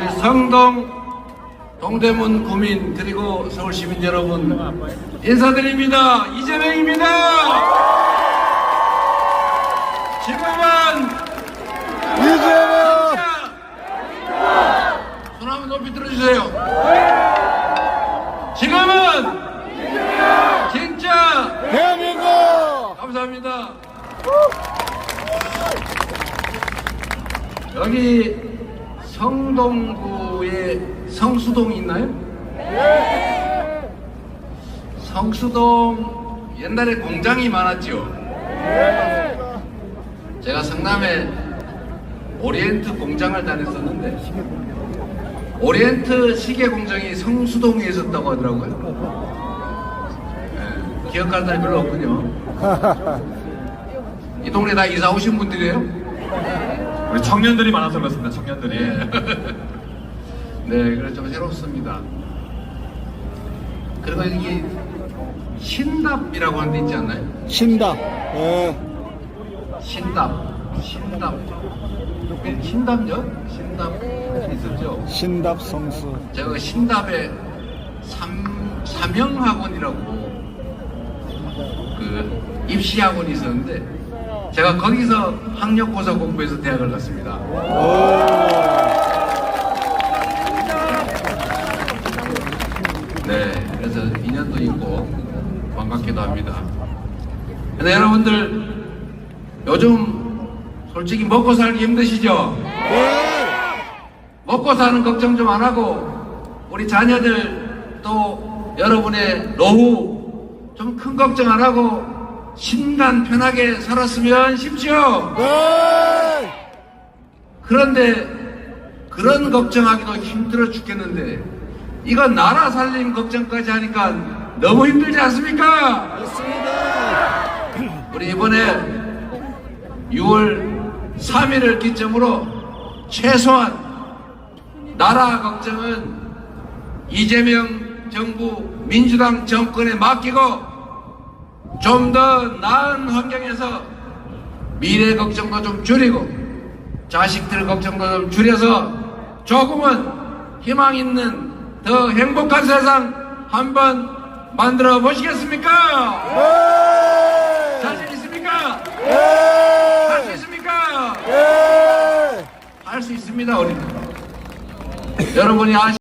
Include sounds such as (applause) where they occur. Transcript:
우리 성동 동대문 구민 그리고 서울 시민 여러분 인사드립니다. 이재명입니다. 지금은 이재명! 손 한번 높이 들어주세요. 지금은 진짜 대한민국! 감사합니다. 여기 성동구에 성수동 있나요? 성수동 옛날에 공장이 많았죠. 제가 성남에 오리엔트 공장을 다녔었는데 오리엔트 시계 공장이 성수동에 있었다고 하더라고요. 예, 기억하는 사람이 별로 없군요. (laughs) 이 동네 다 이사 오신 분들이에요? 우리 청년들이 많아서 그렇습니다. 청년들이. 네, (laughs) 그래서 좀 새롭습니다. 그리고 여기 신답이라고 하는 데 있지 않나요? 신다. 예. 신답, 신답. 신답역? 신답 있었죠? 신답 성수. 제가 그 신답에 삼, 삼형학원이라고 그 입시 학원이 있었는데 제가 거기서 학력고사 공부해서 대학을 갔습니다. 네, 그래서 인연도 있고 반갑기도 합니다. 근데 여러분들 요즘 솔직히 먹고 살기 힘드시죠? 먹고 사는 걱정 좀 안 하고 우리 자녀들 또 여러분의 노후 좀 큰 걱정 안 하고 신간 편하게 살았으면 싶죠. 네! 그런데 그런 걱정하기도 힘들어 죽겠는데 이거 나라 살림 걱정까지 하니까 너무 힘들지 않습니까? 맞습니다. 우리 이번에 6월 3일을 기점으로 최소한 나라 걱정은 이재명 정부 민주당 정권에 맡기고 좀 더 나은 환경에서 미래 걱정도 좀 줄이고 자식들 걱정도 좀 줄여서 조금은 희망 있는 더 행복한 세상 한번 만들어 보시겠습니까? 네! 자신 있습니까? 할수 네! 있습니까? 네! 할수 있습니다, 우리는. 여러분이 아시